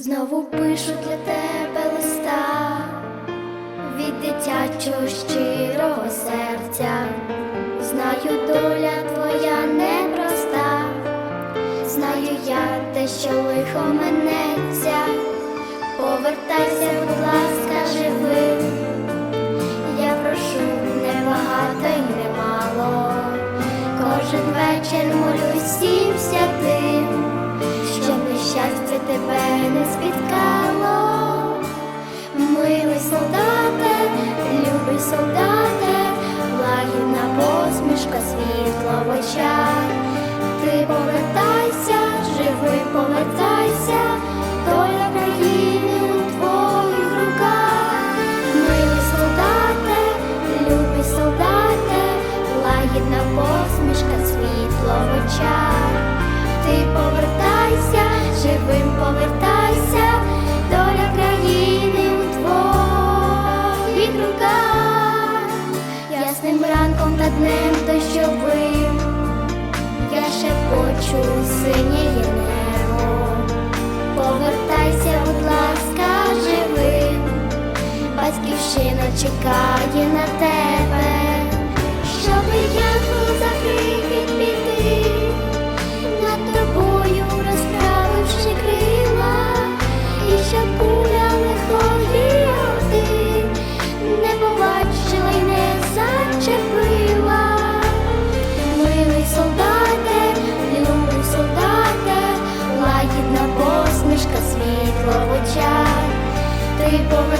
Знову пишу для тебе листа від дитячого щирого серця. Знаю, доля твоя непроста, знаю я те, що лихо минеться. Повертайся, будь ласка, живим. Я прошу небагато й немало. Кожен вечір молюсь всім тебе не спіткало. Милий солдате, любий солдате, лагідна посмішка, світло в очах. Ти повертайся, твоїх. Ясним ранком та днем дощовим я ще почу синє небо. Повертайся, будь ласка, живим, батьківщина чекає на тебе, Ти